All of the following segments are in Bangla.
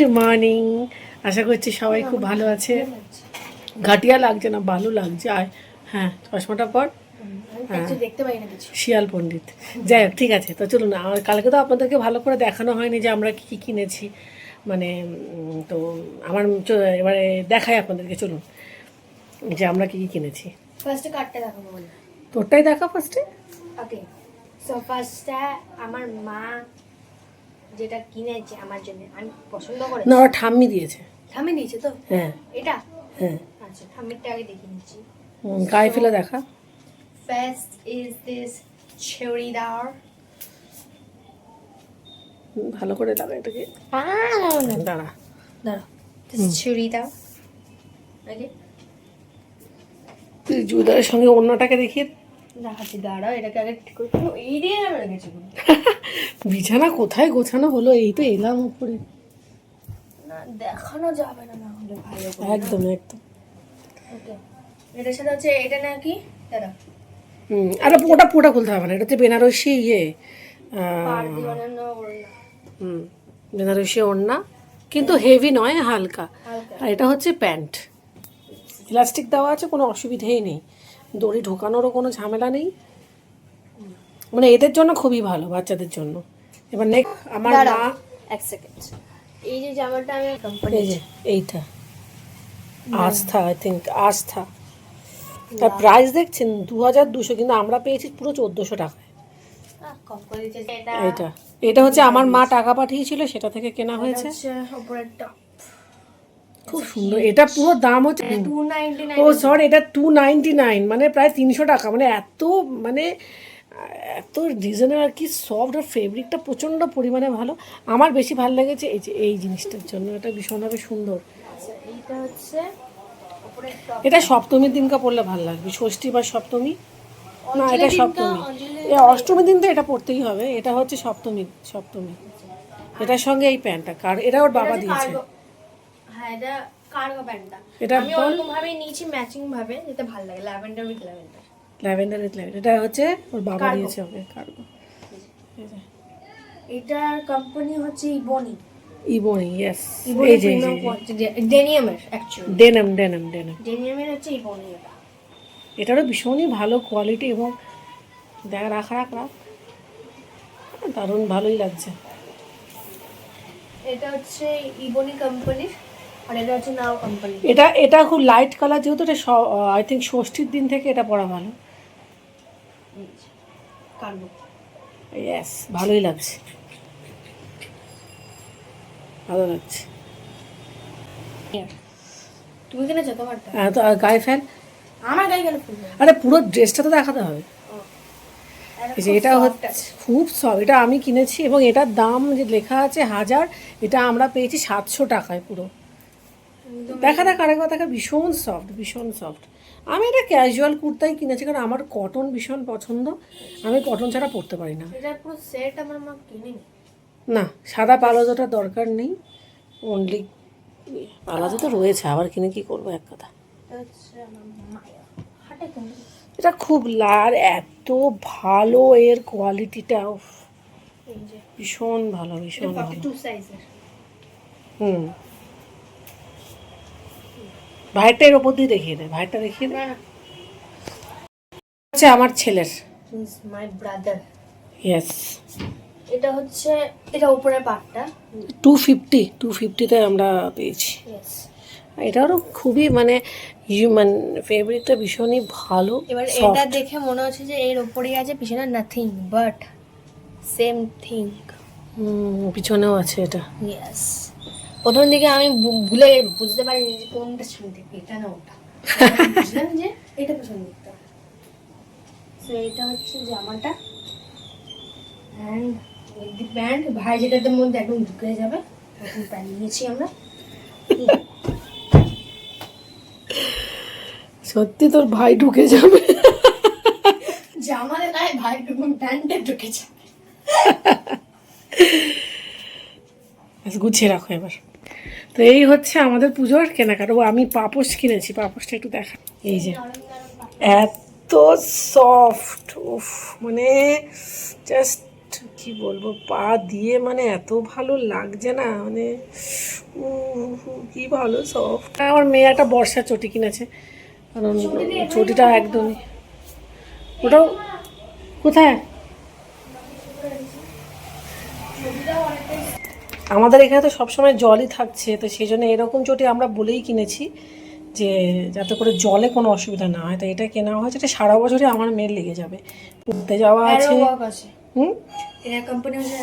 গুড মর্নিং আশা করছি সবাই খুব ভালো আছে। ঘাটিয়া লাগছে না ভালো লাগছে। আর হ্যাঁ চশমাটা পর। হ্যাঁ। শিয়াল পণ্ডিত। যাই হোক ঠিক আছে। তো চলুন আমার কালকে তো আপনাদেরকে ভালো করে দেখানো হয়নি যে আমরা কী কী কিনেছি। মানে তো আমার এবারে দেখাই আপনাদেরকে। চলুন যে আমরা কী কী কিনেছি। ফার্স্টে কার্ডটা দেখাবো তোরটাই দেখা ফার্স্টে ওকে সো ফার্স্টটা আমার মা যেটা কিনেছে আমার জন্য। আমি পছন্দ করে না ওর ঠাম্মি দিয়েছে। ঠাম্মি নিয়েছে তো? হ্যাঁ। এটা? হ্যাঁ। আচ্ছা ঠাম্মিরটা আগে দেখে নিচ্ছি। গায়ে ফেলে দেখা। ফার্স্ট ইজ দিস ছেড়িদার ভালো করে লাগা এটাকে। দাঁড়া। দাঁড়া। ওকে তুই জুদারের সঙ্গে অন্যটাকে দেখিয়ে দেখাচ্ছি দাঁড়াও এটাকে আগে ঠিক করে এই দিয়ে রেখেছি বিছানা কোথায় গোছানো হলো? এই তো এলাম উপরে। না দেখানো যাবে না না হলে ভালো একদম একদম। এটার সাথে হচ্ছে এটা নাকি দাঁড়া। হুম আর ওটা পুরোটা খুলতে হবে না এটা হচ্ছে বেনারসি ইয়ে হুম বেনারসি ওড়না কিন্তু হেভি নয় হালকা। হালকা। আর এটা হচ্ছে প্যান্ট। ইলাস্টিক দেওয়া আছে কোনো অসুবিধেই নেই। দড়ি ঢোকানোরও কোনো ঝামেলা নেই। মানে এদের জন্য খুবই ভালো বাচ্চাদের জন্য। এবার নেক্সট আমার মা এক সেকেন্ড এই যে জামাটা আমি কোম্পানি এই যে এইটা। আস্থা আই থিঙ্ক আস্থা। তার প্রাইস দেখছেন? দু হাজার দুশো কিন্তু আমরা পেয়েছি পুরো চোদ্দোশো টাকায়। এটা এটা হচ্ছে আমার মা টাকা পাঠিয়েছিল সেটা থেকে কেনা হয়েছে। খুব সুন্দর। এটা পুরো দাম হচ্ছে ও সরি এটা টু নাইনটি নাইন মানে প্রায় তিনশো টাকা। মানে এত মানে এত রিজনেবল আর কি সফট আর ফেব্রিকটা প্রচণ্ড পরিমাণে ভালো। আমার বেশি ভালো লেগেছে এই যে এই জিনিসটার জন্য। এটা ভীষণভাবে সুন্দর। আচ্ছা এইটা হচ্ছে এটা সপ্তমীর দিনকা পরলে ভালো লাগবে। ষষ্ঠী বা সপ্তমী? না এটা সপ্তমী। এ অষ্টমীর দিন তো এটা পরতেই হবে। এটা হচ্ছে সপ্তমী সপ্তমী। এটার সঙ্গে এই প্যান্টটা। কার এটা ওর বাবা দিয়েছে। হ্যাঁ এটা কার্গো প্যান্টটা? এটা আমি ওরকম ভাবে নিয়েছি ম্যাচিং ভাবে যেটা ভালো লাগে lavender with lavender. Lavender with lavender এটা হচ্ছে ওর বাবা দিয়েছে ওকে কার্গো এটার কোম্পানি হচ্ছে ইবনি ইবনি ইয়েস এই যে ডেনিয়ামের অ্যাকচুয়ালি ডেনাম ডেনাম ডেনাম ডেনিয়ামের হচ্ছে ইবনি এটা। এটারও ভীষণই ভালো কোয়ালিটি এবং দেখ রাখ রাখ রাখ। দারুণ ভালোই লাগছে। এটা হচ্ছে ইবনি কোম্পানির আর এটা হচ্ছে নাও কোম্পানি এটা এটা খুব লাইট কালার যেহেতু এটা আই থিঙ্ক ষষ্ঠীর দিন থেকে এটা পরা ভালো। ইয়েস ভালোই লাগছে। ভালো লাগছে। তুমি কিনেছো তোমারটা? হ্যাঁ, তো গায়ে ফ্যান আমার গায়ে গেলে আরে পুরো ড্রেসটা তো দেখাতে হবে। এই যে এটা হচ্ছে খুব সব এটা আমি কিনেছি এবং এটার দাম যে লেখা আছে হাজার এটা আমরা পেয়েছি সাতশো টাকায় পুরো। দেখা দেখ আরেকবার দেখা ভীষণ সফট ভীষণ সফট আমি এটা ক্যাজুয়াল কুর্তাই কিনেছি কারণ আমার কটন ভীষণ পছন্দ। আমি কটন ছাড়া পরতে পারি না। না সাদা পালাজোটার দরকার নেই। অনলি পালাজো তো রয়েছে আবার কিনে কি করব এক কথা। এটা কিনে। এটা খুব লার এত ভালো এর কোয়ালিটিটা ভীষণ ভালো ভীষণ ভালো। হুম। ভাইটা এর ওপর দিয়ে দেখিয়ে দে ভাইটা দেখিয়ে দে। না না হচ্ছে আমার ছেলের। মাই ব্রাদার ইয়েস এটা হচ্ছে এটা উপরের পার্টটা টু ফিফটি টু ফিফটিতে আমরা পেয়েছি। ইয়েস এটারও খুবই মানে হিউম্যান ফেব্রিকটা ভীষণই ভালো এবার এটা দেখে মনে হচ্ছে যে এর উপরেই আছে পিছনে নাথিং বাট সেম থিং পিছনেও আছে এটা। ইয়েস প্রথম দিকে আমি ভুলে বুঝতে পারিনি যে কোনটা দিক এটা না ওটা। বুঝলাম যে এটা পিছন দিকটা সো এটা হচ্ছে জামাটা। অ্যান্ড দি প্যান্ট ভাই যেটার মধ্যে একদম ঢুকে যাবে এরকম প্যান্ট নিয়েছি আমরা। সত্যি তোর ভাই ঢুকে যাবে। জামাতে গায়ে ভাই ঢুকুন প্যান্টে ঢুকে যাবে। ব্যাস, গুছিয়ে রাখো এবার। তো এই হচ্ছে আমাদের পুজোর কেনাকাটা। ও, আমি পাপোশ কিনেছি, পাপোশটা একটু দেখা। এই যে, এত সফট উফ মানে জাস্ট কি বলব, পা দিয়ে মানে এত ভালো লাগছে না মানে কি ভালো সফট আমার মেয়ে একটা বর্ষার চটি কিনেছে, কারণ চটিটা একদমই ওটাও কোথায়? আমাদের এখানে তো সবসময় জলই থাকছে তো সেই জন্য এরকম চটি আমরা বলেই কিনেছি যে যাতে করে জলে কোনো অসুবিধা না হয়। তো এটা কেনা হয়েছে এটা সারা বছরই আমার মেয়ের লেগে যাবে। ঘুরতে যাওয়া আছে। হুম? এটা কোম্পানি হচ্ছে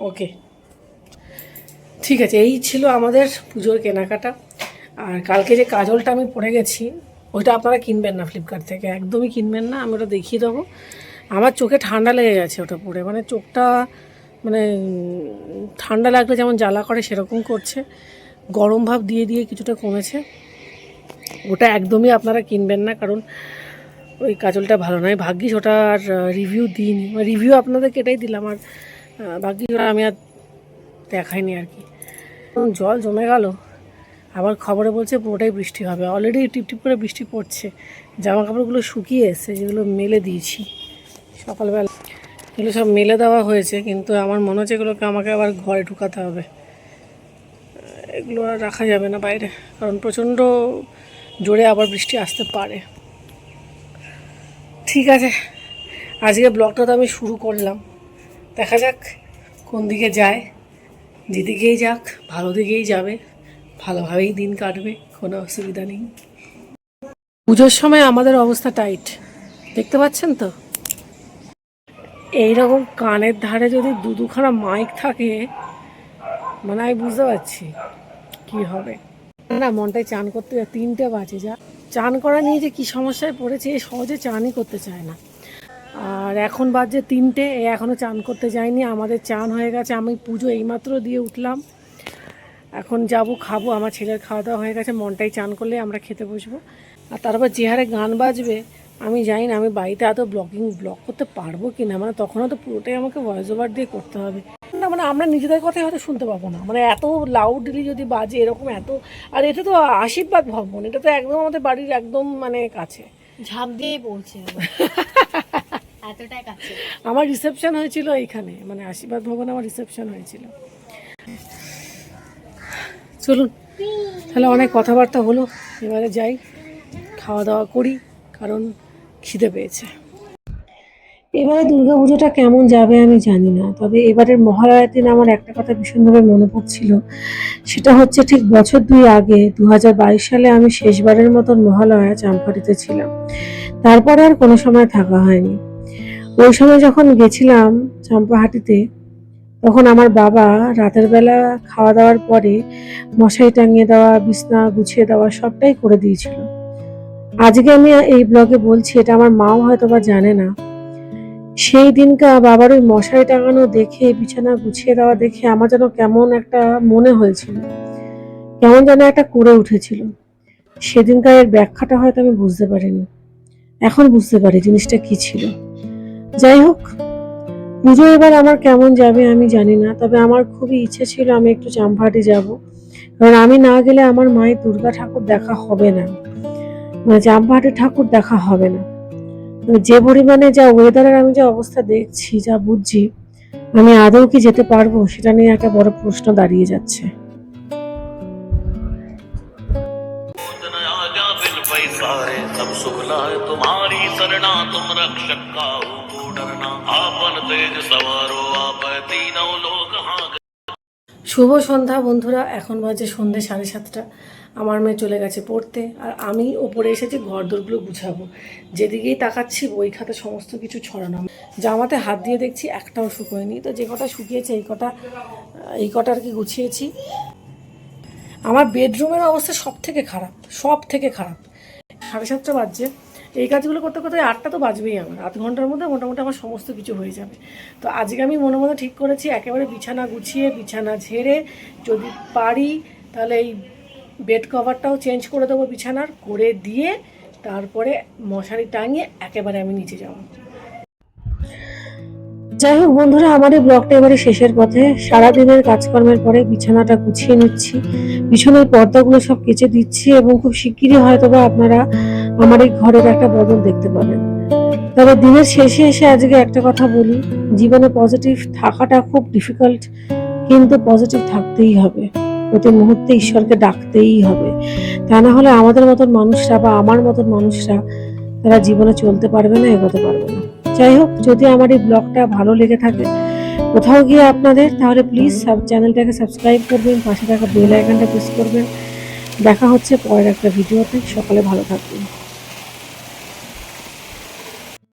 ওকে ঠিক আছে এই ছিল আমাদের পুজোর কেনাকাটা। আর কালকে যে কাজলটা আমি পরে গেছি ওইটা আপনারা কিনবেন না ফ্লিপকার্ট থেকে। একদমই কিনবেন না আমি ওটা দেখিয়ে দেবো। আমার চোখে ঠান্ডা লেগে গেছে ওটা পরে মানে চোখটা মানে ঠান্ডা লাগলে যেমন জ্বালা করে সেরকম করছে। গরম ভাব দিয়ে দিয়ে কিছুটা কমেছে। ওটা একদমই আপনারা কিনবেন না, কারণ ওই কাজলটা ভালো নয়। ভাগ্যিস ওটা আর রিভিউ দিইনি। রিভিউ আপনাদেরকে এটাই দিলাম আর ভাগ্যিস ওটা আমি আর দেখাইনি আর কি। জল জমে গেল। আবার খবরে বলছে পুরোটাই বৃষ্টি হবে। অলরেডি টিপটিপ করে বৃষ্টি পড়ছে। জামা কাপড়গুলো শুকিয়ে এসছে, যেগুলো মেলে দিয়েছি। সকালবেলা। এগুলো সব মেলে দেওয়া হয়েছে, কিন্তু আমার মনে হচ্ছে এগুলোকে আমাকে আবার ঘরে ঢুকাতে হবে। এগুলো আর রাখা যাবে না বাইরে, কারণ প্রচণ্ড জোরে আবার বৃষ্টি আসতে পারে। ঠিক আছে, আজকে ব্লগটা তো আমি শুরু করলাম। দেখা যাক কোন দিকে যায়। যেদিকেই যাক, ভালো দিকেই যাবে। ভালোভাবেই দিন কাটবে, কোনো অসুবিধা নেই। পুজোর সময় আমাদের অবস্থা টাইট। দেখতে পাচ্ছেন তো? এইরকম কানের ধারে যদি দু দুখানা মাইক থাকে মানে আমি বুঝতে পারছি কি হবে। না, মনটায় চান করতে যায়, তিনটে বাজে যা। চান করা নিয়ে যে কি সমস্যায় পড়েছে, এ সহজে চানই করতে চায় না। আর এখন বাজে তিনটে, এ এখনও চান করতে যায়নি, আমাদের চান হয়ে গেছে, আমি পুজো এইমাত্র দিয়ে উঠলাম। এখন যাব, খাব, আমার ছেলের খাওয়া দাওয়া হয়ে গেছে মনটাই চান করলে আমরা খেতে বসবো। আর তারপর যে হারে গান বাজবে আমি জানি না আমি বাড়িতে এত ব্লগিং ব্লগ করতে পারব কি না মানে তখনও তো পুরোটাই আমাকে ভয়েস ওভার দিয়ে করতে হবে। না মানে আমরা নিজেদের কথাই হয়তো শুনতে পাবো না। মানে এত লাউডলি যদি বাজে এরকম এত আর এটা তো আশীর্বাদ ভবন এটা তো একদম আমাদের বাড়ির একদম মানে কাছে। ঝাঁপ দিয়ে এতটাই কাছে। আমার রিসেপশন হয়েছিল এইখানে। মানে আশীর্বাদ ভবনে আমার রিসেপশন হয়েছিল। চলুন তাহলে অনেক কথাবার্তা হলো। এবারে যাই খাওয়া দাওয়া করি। কারণ খিদে পেয়েছে। এবারে দুর্গাপুজোটা কেমন যাবে আমি জানি না, তবে এবারের মহালয়ার দিন আমার একটা কথা ভীষণভাবে মনে পড়ছিল। সেটা হচ্ছে ঠিক বছর দুই আগে দু হাজার বাইশ সালে আমি শেষবারের মতন মহালয়া চাম্পাটিতে ছিলাম। তারপরে আর কোনো সময় থাকা হয়নি। ওই সময় যখন গেছিলাম চাম্পাহাটিতে, তখন আমার বাবা রাতের বেলা খাওয়া দাওয়ার পরে মশারি টাঙিয়ে দেওয়া, বিছনা গুছিয়ে দেওয়া সবটাই করে দিয়েছিল। আজকে আমি এই ব্লগে বলছি, এটা আমার মাও হয়তো বা জানে না। সেই দিনকা বাবার ওই মশারি টাঙানো দেখে, বিছানা গুছিয়ে দেওয়া দেখে আমার যেন কেমন একটা মনে হয়েছিল। কেমন যেন একটা করে উঠেছিল। সেদিনকার এর ব্যাখ্যাটা হয়তো আমি বুঝতে পারিনি। এখন বুঝতে পারি জিনিসটা কি ছিল। যাই হোক, পুজো এবার আমার কেমন যাবে আমি জানি না, তবে আমার খুবই ইচ্ছে ছিল আমি একটু চাম্পাহাটি যাব। কারণ আমি না গেলে আমার মায়ের দুর্গা ঠাকুর দেখা হবে না। মানে চাম্পাহাটি ঠাকুর দেখা হবে না মানে যে পরিমাণে যা ওয়েদারের আমি যা অবস্থা দেখছি যা বুঝছি আমি আদৌ কি যেতে পারবো সেটা নিয়ে একটা বড় প্রশ্ন দাঁড়িয়ে যাচ্ছে पूजन आजा बिन पैसारे सब सुख लाए तुम्हारी सरना तुम रक्षक काहू को डरना आपन तेज सवारो आप तीनों लोग हाँ শুভ সন্ধ্যা বন্ধুরা, এখন বাজে সন্ধ্যে সাড়ে সাতটা। আমার মেয়ে চলে গেছে পড়তে, আর আমি ওপরে এসেছি ঘর দোরগুলো গুছাবো। যেদিকেই তাকাচ্ছি, বই খাতা সমস্ত কিছু ছড়ানো। জামাতে হাত দিয়ে দেখছি, একটাও শুকোয়নি তো যে কটা শুকিয়েছে, এই কটা এই কটা আর কি গুছিয়েছি। আমার বেডরুমের অবস্থা সব থেকে খারাপ সব থেকে খারাপ। সাড়ে সাতটা বাজছে। এই কাজগুলো করতে করতে আটটা তো বাজবেই আমার, আধ ঘণ্টার মধ্যে মোটামুটি আমার সমস্ত কিছু হয়ে যাবে। তো আজকে আমি মনে মনে ঠিক করেছি, একেবারে বিছানা গুছিয়ে, বিছানা ঝেড়ে যদি পারি তাহলে এই বেড কভারটাও চেঞ্জ করে দেবো বিছানার, করে দিয়ে তারপরে মশারি টাঙিয়ে একেবারে আমি নিচে যাব। যাই হোক বন্ধুরা এই ব্লগটা এবারে শেষের পথে। সারাদিনের কাজকর্মের পরে বিছানাটা গুছিয়ে নিচ্ছি। বিছানার পর্দাগুলো সব কেচে দিচ্ছি এবং খুব শিগগিরই হয়তো বা আপনারা আমার এই ঘরের একটা বদল দেখতে পাবেন। তবে দিনের শেষে এসে আজকে একটা কথা বলি, জীবনে পজিটিভ থাকাটা খুব ডিফিকাল্ট কিন্তু পজিটিভ থাকতেই হবে। প্রতি মুহূর্তে ঈশ্বরকে ডাকতেই হবে। তা না হলে আমাদের মতন মানুষরা বা আমার মতন মানুষরা তারা জীবনে চলতে পারবে না, এগোতে পারবে না। যাই হোক, যদি আমার এই ব্লগটা ভালো লেগে থাকে, কোথাও গিয়ে আপনাদের, তাহলে প্লিজ সাব চ্যানেলটাকে সাবস্ক্রাইব করবেন, পাশে থাকা বেল আইকনটা প্রেস করবেন। দেখা হচ্ছে পরের একটা ভিডিওতে সকালে ভালো থাকবেন।